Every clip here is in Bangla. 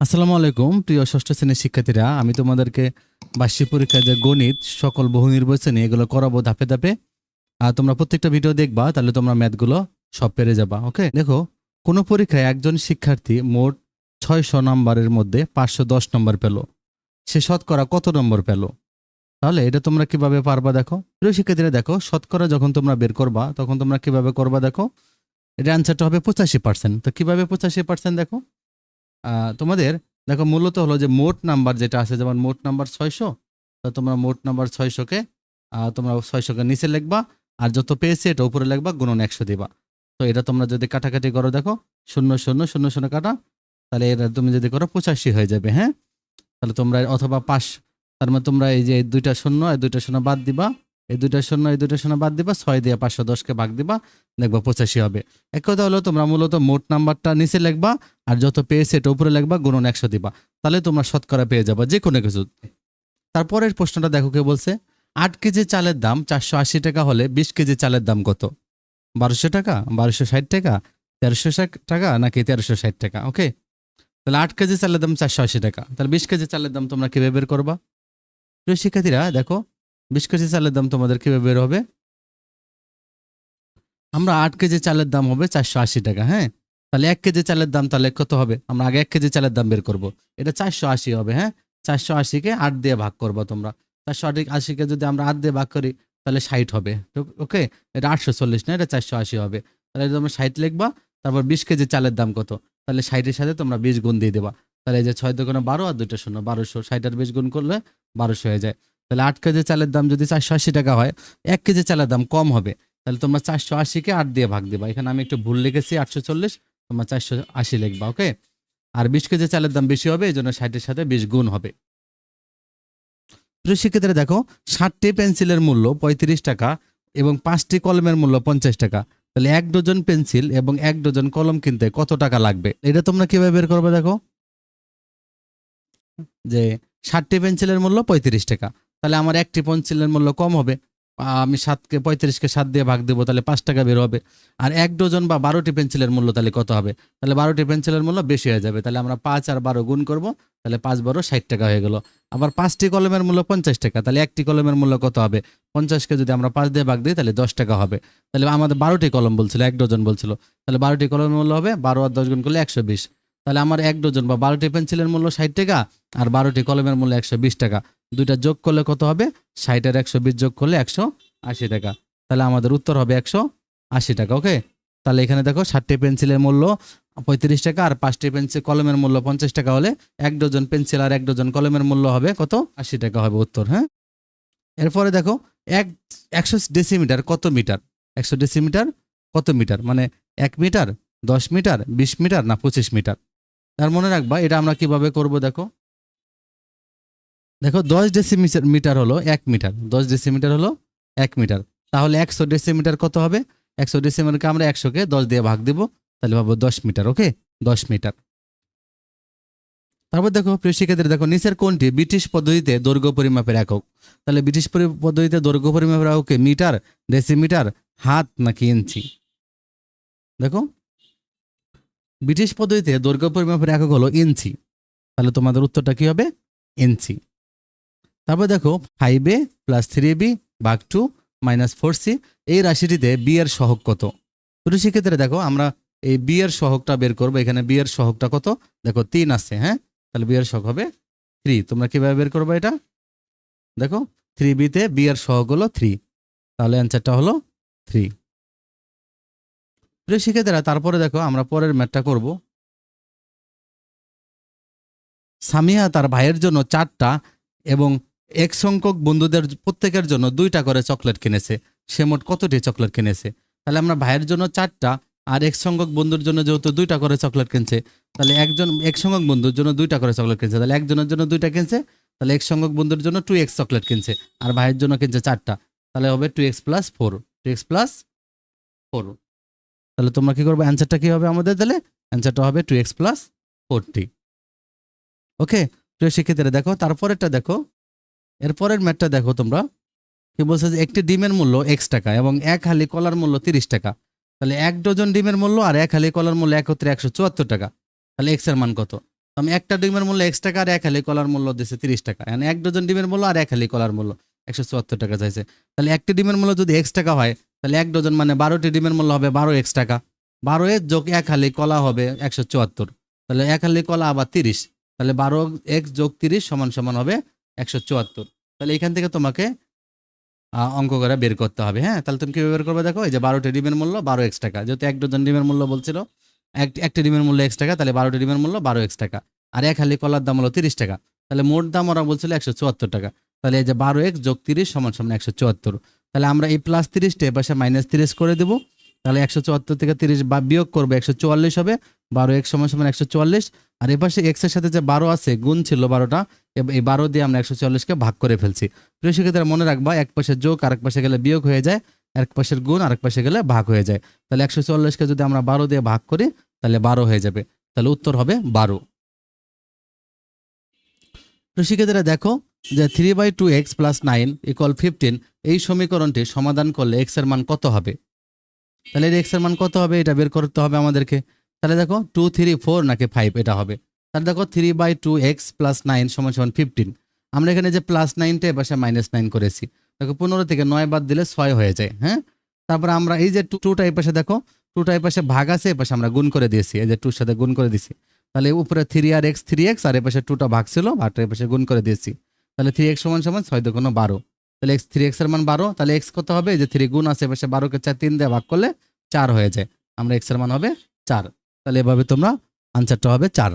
আসসালামু আলাইকুম, প্রিয় ষষ্ঠ শ্রেণির শিক্ষার্থীরা। আমি তোমাদেরকে বার্ষিক পরীক্ষায় যে গণিত, সকল বহু নির্বাচনী, এগুলো করাবো ধাপে ধাপে। আর তোমরা প্রত্যেকটা ভিডিও দেখবা, তাহলে তোমরা ম্যাথগুলো সব পেরে যাবা, ওকে? দেখো, কোনো পরীক্ষায় একজন শিক্ষার্থী মোট ছয়শো নম্বরের মধ্যে পাঁচশো দশ নম্বর পেল। সে শতকরা কত নম্বর পেল? তাহলে এটা তোমরা কীভাবে পারবা দেখো? প্রিয় শিক্ষার্থীরা, দেখো, শতকরা যখন তোমরা বের করবা, তখন তোমরা কীভাবে করবা দেখো? এটা অ্যান্সারটা হবে পঁচাশি পার্সেন্ট তো কীভাবে পঁচাশি পার্সেন্ট দেখো? তোমাদের, দেখো মূলত হলো যে মোট নাম্বার যেটা আছে, যেমন মোট নাম্বার ছয়শো, তো তোমরা মোট নাম্বার ছয়শোকে তোমরা ছয়শোকে নিচে লিখবা, আর যত পেয়েছে এটা উপরে লিখবা, গুণন একশো দিবা। তো এটা তোমরা যদি কাটাকাটি করো, দেখো, শূন্য শূন্য শূন্য শূন্য কাটা, তাহলে এটা তুমি যদি করো পঁচাশি হয়ে যাবে হ্যাঁ? তাহলে তোমরা অথবা পাঁচ, তার মানে তোমরা এই যে দুইটা শূন্য এই দুইটা শূন্য বাদ দিবা এই দুইটা শূন্য, এই দুইটা শূন্য বাদ দিবা, ছয় দিয়ে পাঁচশো দশকে ভাগ দিবা, দেখবা পঁচাশি হবে। এক কথা হলো, তোমরা মূলত মোট নাম্বারটা নিচে লিখবা, আর যত পেয়েছে এটা উপরে লিখবা, গুণন একশো দিবা। তাহলে তোমরা শতকরা পেয়ে যাবা, যে কোনো কিছু। তারপরের প্রশ্নটা দেখো কে বলছে, আট কেজি চালের দাম চারশো আশি টাকা হলে বিশ কেজি চালের দাম কত? বারোশো টাকা, বারোশো ষাট টাকা, তেরোশো ষাট টাকা নাকি তেরোশো ষাট টাকা, ওকে? তাহলে আট কেজি চালের দাম চারশো আশি টাকা। তাহলে বিশ কেজি চালের দাম তোমরা কীভাবে বের করবা? প্রিয় শিক্ষার্থীরা, দেখো বিশ কেজি চালের দাম তোমাদের কীভাবে বের হবে? আমরা আট কেজি চালের দাম হবে চারশো আশি টাকা হ্যাঁ? তাহলে এক কেজি চালের দাম তাহলে কত হবে? আমরা আগে এক কেজি চালের দাম বের করব। এটা চারশো আশি হবে হ্যাঁ? চারশো আশিকে আট দিয়ে ভাগ করব তোমরা। চারশো আশিকে যদি আমরা আট দিয়ে ভাগ করি, তাহলে ষাট হবে। ওকে? এটা আটশো চল্লিশ না? এটা চারশো আশি হবে। তাহলে তোমরা ষাট লিখবা, তারপর বিশ কেজি চালের দাম কত? তাহলে ষাটের সাথে তোমরা বিশ গুণ দিয়ে দেবা। তাহলে এই যে ছয় দোকানে বারো আর দুইটা শূন্য, বারোশো। ষাট আর বিশ গুণ করলে বারোশো হয়ে যায়। তাহলে আট কেজি চালের দাম যদি চারশো আশি টাকা হয়, এক কেজি চালের দাম কম হবে। তাহলে তোমরা চারশো আশিকে আট দিয়ে ভাগ দিবা। এখানে আমি একটু ভুল লিখেছি, আটশো চল্লিশ, তোমরা চারশো আশি লিখবা, ওকে? আর বিশ কেজি চালের দাম বেশি হবে এই জন্য ষাটের সাথে বিশ গুণ হবে। শিক্ষার্থীরা, দেখো, ষাটটি পেন্সিলের মূল্য পঁয়ত্রিশ টাকা এবং পাঁচটি কলমের মূল্য পঞ্চাশ টাকা। তাহলে এক ডজন পেন্সিল এবং এক ডজন কলম কিনতে কত টাকা লাগবে? এটা তোমরা কীভাবে বের করবে, দেখো? যে ষাটটি পেন্সিলের মূল্য পঁয়ত্রিশ টাকা। তাহলে আমার একটি পেন্সিলের মূল্য কম হবে। আমি সাতকে, পঁয়ত্রিশকে সাত দিয়ে ভাগ দেবো, তাহলে পাঁচ টাকা বের হবে। আর এক ডজন বা বারোটি পেন্সিলের মূল্য তাহলে কত হবে? তাহলে বারোটি পেন্সিলের মূল্য বেশি হয়ে যাবে। তাহলে আমরা পাঁচ আর বারো গুণ করব, তাহলে পাঁচ বারো ষাট টাকা হয়ে গেল। আবার পাঁচটি কলমের মূল্য পঞ্চাশ টাকা, তাহলে একটি কলমের মূল্য কত হবে? পঞ্চাশকে যদি আমরা পাঁচ দিয়ে ভাগ দিই, তাহলে দশ টাকা হবে। তাহলে আমাদের বারোটি কলম বলছিল, এক ডজন বলছিল। তাহলে বারোটি কলমের মূল্য হবে, বারো আর দশ গুণ করলে একশো বিশ। তাহলে আমার এক ডজন বা বারোটি পেন্সিলের মূল্য ষাট টাকা, আর বারোটি কলমের মূল্য একশো বিশ টাকা। দুইটা যোগ করলে কত হবে? ষাট আর একশো বিশ যোগ করলে একশো আশি টাকা। তাহলে আমাদের উত্তর হবে একশো আশি টাকা, ওকে? তাহলে এখানে দেখো ষাটটি পেন্সিলের মূল্য পঁয়ত্রিশ টাকা আর পাঁচটি পেন্সিল কলমের মূল্য পঞ্চাশ টাকা হলে এক ডজন পেন্সিল আর এক ডজন কলমের মূল্য হবে কত? আশি টাকা হবে উত্তর হ্যাঁ? এরপরে দেখো এক, একশো ডেসিমিটার কত মিটার? একশো ডেসিমিটার কত মিটার? মানে এক মিটার, দশ মিটার, বিশ মিটার না পঁচিশ মিটার? তার মনে রাখবা, এটা আমরা কীভাবে করব দেখো? দেখো দশ ডেসিমিটার মিটার হলো এক মিটার দশ ডেসিমিটার হলো এক মিটার তাহলে একশো ডেসিমিটার কত হবে? একশো ডেসিমিটারকে আমরা একশোকে দশ দিয়ে ভাগ দিব। তাহলে পাবো দশ মিটার ওকে দশ মিটার তারপর দেখো প্রিয় শিক্ষার্থীরা, দেখো নিচের কোনটি ব্রিটিশ পদ্ধতিতে দৈর্ঘ্য পরিমাপের একক। তাহলে ব্রিটিশ পদ্ধতিতে দৈর্ঘ্য পরিমাপের এককে মিটার ডেসিমিটার হাত নাকি ইঞ্চি? দেখো, ব্রিটিশ পদ্ধতিতে দৈর্ঘ্য পরিমাপের একক হলো ইঞ্চি। তাহলে তোমাদের উত্তরটা কি হবে? ইঞ্চি। তারপর দেখো five A plus three B বাঘ টু মাইনাস ফোর সি এই রাশিটিতে বি এর কত? শুধু সেক্ষেত্রে দেখো, আমরা এই বি এর বের করব, এখানে বি এর কত? দেখো, তিন আছে হ্যাঁ? তাহলে বি এর হবে থ্রি তোমরা কীভাবে বের করবে এটা? দেখো থ্রি বিতে বি এর সহগ হলো থ্রি তাহলে অ্যান্সারটা হলো থ্রি প্রিয় শিক্ষার্থীরা তারপরে দেখো, আমরা পরের ম্যাটটা করব। সামিয়া তার ভাইয়ের জন্য চারটা এবং এক সংখ্যক বন্ধুদের প্রত্যেকের জন্য দুইটা করে চকলেট কিনেছে। সে মোট কতটি চকলেট কিনেছে? তাহলে আমরা ভাইয়ের জন্য চারটা আর এক সংখ্যক বন্ধুর জন্য যেহেতু দুইটা করে চকলেট কিনছে, তাহলে একজন, এক সংখ্যক বন্ধুর জন্য দুইটা করে চকলেট কিনছে। তাহলে একজনের জন্য দুইটা কিনছে, তাহলে এক সংখ্যক বন্ধুর জন্য টু এক্স চকলেট কিনছে আর ভাইয়ের জন্য কিনছে চারটা। তাহলে হবে two X plus four two X plus four তাহলে তোমরা কী করবে? অ্যান্সারটা কী হবে আমাদের তাহলে? অ্যান্সারটা হবে two x plus forty okay প্রিয় শিক্ষার্থীরা, দেখো, তারপরেরটা দেখো। এরপরের ম্যাটটা দেখো তোমরা। কি বলছে যে একটি ডিমের মূল্য এক্স টাকা এবং এক হালি কলার মূল্য তিরিশ টাকা। তাহলে এক ডজন ডিমের মূল্য আর এক হালি কলার মূল্য একত্রে একশো চুয়াত্তর টাকা। তাহলে এক্সের মান কত? আমি একটা ডিমের মূল্য এক্স টাকা আর এক হালি কলার মূল্য দিচ্ছে তিরিশ টাকা। মানে এক ডজন ডিমের মূল্য আর এক হালি কলার মূল্য একশো চুয়াত্তর টাকা চাইছে। তাহলে একটি ডিমের মূল্য যদি এক্স টাকা হয়, তাহলে এক ডজন মানে বারোটি ডিমের মূল্য হবে বারো এক্স টাকা। বারো এর যোগ এক হালি কলা হবে একশো চুয়াত্তর। তাহলে এক হালি কলা আবার তিরিশ। তাহলে বারো এক্স যোগ তিরিশ সমান সমান হবে একশো চুয়াত্তর। তাহলে এখান থেকে তোমাকে অঙ্ক করে বের করতে হবে হ্যাঁ? তাহলে তুমি কীভাবে বের করবে দেখো? এই যে বারোটি ডিমের মূল্য, বারো এক্স টাকা। যেহেতু এক ডজন ডিমের মূল্য বলছিল, এক, একটি ডিমের মূল্য এক্স টাকা, তাহলে বারোটি ডিমের মূল্য বারো এক্স টাকা। আর এক হালি কলার দাম হলো তিরিশ টাকা। তাহলে মোট দাম ওরা বলছিল একশো চুয়াত্তর টাকা। তাহলে এই যে বারো এক্স যোগ তিরিশ সমান সমান একশো চুয়াত্তর। তাহলে আমরা এই প্লাস তিরিশটা এ পাশে মাইনাস তিরিশ করে দেবো। তাহলে একশো চুয়াত্তর থেকে তিরিশ বা বিয়োগ করব, একশো চুয়াল্লিশ হবে, বারো এক্স সমান সমান একশো চুয়াল্লিশ। আর এ পাশে এক্সের সাথে যে বারো আছে, গুণ ছিল বারোটা এই বারো দিয়ে আমরা একশো চুয়াল্লিশকে ভাগ করে ফেলছি। প্রিয় শিক্ষার্থীরা, মনে রাখবা, এক পাশে যোগ আর এক পাশে গেলে বিয়োগ হয়ে যায়, এক পাশের গুণ আর এক পাশে গেলে ভাগ হয়ে যায়। তাহলে একশো চুয়াল্লিশকে যদি আমরা বারো দিয়ে ভাগ করি, তাহলে বারো হয়ে যাবে। তাহলে উত্তর হবে বারো। শিক্ষার্থীরা, দেখো যে three by two x plus nine equal fifteen এই সমীকরণটি সমাধান করলে এক্সের মান কত হবে? তাহলে এক্সের মান কত হবে? এটা বের করতে হবে আমাদেরকে। তাহলে দেখো টু থ্রি ফোর নাকি ফাইভ এটা হবে। তাহলে দেখো three by two x plus nine সমান সমান ফিফটিন আমরা এখানে যে প্লাস নাইনটা এপাশে মাইনাস নাইন করেছি। দেখো পনেরো থেকে নয় বাদ দিলে ছয় হয়ে যায় হ্যাঁ? তারপর আমরা এই যে টু টুটা এই পাশে দেখো টুটা এই পাশে ভাগ আছে এপাশে আমরা গুণ করে দিয়েছি। এই যে টুর সাথে গুণ করে দিয়েছি। তাহলে উপরে থ্রি আর এক্স থ্রি এক্স আর এপাশে টুটা ভাগ ছিল ভাগটা এপাশে গুণ করে দিয়েছি। তাহলে থ্রি এক্স সমান সমান ছয় দুগুণ বারো। তাহলে এক্স থ্রি এক্সের মান বারো, তাহলে এক্স কত হবে? যে থ্রি গুণ আছে এপাশে বারোকে চার, তিন দিয়ে ভাগ করলে চার হয়ে যায়। আমরা এক্সের মান হবে চার। তাহলে এভাবে তোমরা আনসারটা হবে চার।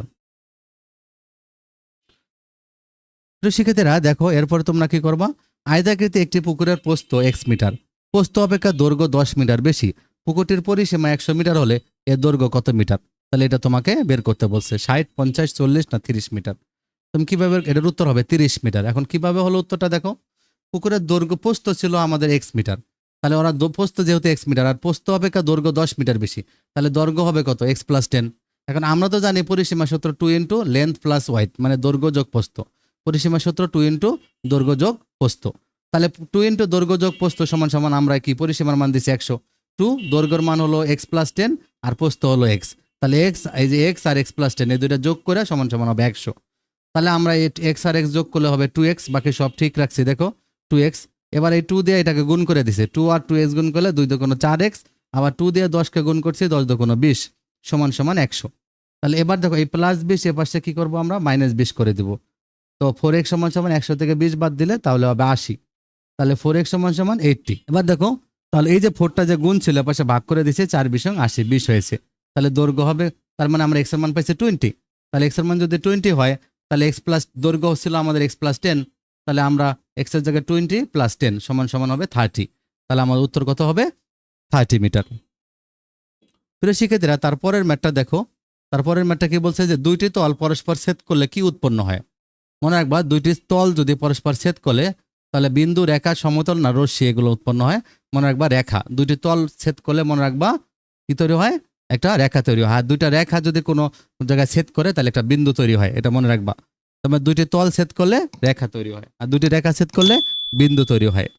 শিক্ষার্থীরা, দেখো, এরপরে তোমরা কি করবা? আয়তাকৃতি একটি পুকুরের পোস্ত এক্স মিটার। পোস্ত অপেক্ষা দৈর্ঘ্য দশ মিটার বেশি। পুকুরটির পরিসীমা একশো মিটার হলে এর দৈর্ঘ্য কত মিটার? তাহলে এটা তোমাকে বের করতে বলছে, ষাট, পঞ্চাশ, চল্লিশ না তিরিশ মিটার। তুমি কীভাবে, এটার উত্তর হবে তিরিশ মিটার। এখন কীভাবে হলো উত্তরটা দেখো। পুকুরের দৈর্ঘ্য পোস্ত ছিল আমাদের এক্স মিটার তাহলে ওরা পোস্ত যেহেতু এক্স মিটার আর পোস্ত অপেক্ষা দৈর্ঘ্য দশ মিটার বেশি। তাহলে দৈর্ঘ্য হবে কত? এক্স প্লাস টেন এখন আমরা তো জানি পরিসীমা সূত্র two into length plus width মানে দৈর্ঘ্য যোগ পোস্ত। পরিসীমা সূত্র টু ইন্টু দৈর্ঘ্য যোগ পোস্ত। তাহলে টু ইন্টু দৈর্ঘ্য যোগ পোস্ত সমান সমান আমরা কি পরিসীমার মান দিচ্ছি একশো। টু দৈর্ঘ্যর মান হলো এক্স প্লাস টেন আর পোস্ত হলো এক্স তাহলে এক্স এই যে এক্স আর এক্স প্লাস টেন এই দুইটা যোগ করে সমান সমান হবে একশো। তাহলে আমরা এক্স আর এক্স যোগ করলে হবে টু এক্স বাকি সব ঠিক রাখছি, দেখো। টু এক্স এবার এই টু দিয়ে এটাকে গুণ করে দিছে। টু আর টু এক্স গুণ করলে দুই দোকানো চার এক্স আবার টু দিয়ে দশকে গুণ করছি দশ দোকানো বিশ, সমান সমান একশো। তাহলে এবার দেখো, এই প্লাস বিশ, এ পাশে কি করব আমরা? মাইনাস বিশ করে দিব। তো ফোর এক্স সমান সমান একশো থেকে বিশ বাদ দিলে তাহলে হবে আশি। তাহলে ফোর এক্স সমান সমান এইটটি এবার দেখো, তাহলে এই যে ফোরটা যে গুণ ছিল পাশে ভাগ করে দিছে চার বিশ আশি, বিশ হয়েছে। তাহলে দৈর্ঘ্য হবে, তার মানে আমরা এক্সের মান পাইছি টোয়েন্টি তাহলে এক্সের মান যদি টোয়েন্টি হয়, তাহলে এক্স প্লাস দৈর্ঘ্য ছিল আমাদের এক্স প্লাস টেন তাহলে আমরা এক্সের জায়গায় টোয়েন্টি প্লাস টেন সমান সমান হবে থার্টি তাহলে আমার উত্তর কত হবে? থার্টি মিটার প্রিয় শিক্ষার্থীরা, তারপরের ম্যাটটা দেখো। তারপরের ম্যাটটা কি বলছে যে দুইটি তল পরস্পর ছেদ করলে কি উৎপন্ন হয়? মনে রাখবা, দুইটি তল যদি পরস্পর ছেদ করলে তাহলে বিন্দু, রেখা, সমতল না রশ্মি, এগুলো উৎপন্ন হয়। মনে রাখবা, রেখা। দুইটি তল ছেদ করলে মনে রাখবা, কি তৈরি হয়? একটা রেখা তৈরি হয়। আর দুইটা রেখা যদি কোনো জায়গায় ছেদ করে, তাহলে একটা বিন্দু তৈরি হয়। এটা মনে রাখবা। তোমার দুইটি তল ছেদ করলে রেখা তৈরি হয়। আর দুটি রেখা ছেদ করলে বিন্দু তৈরি হয়।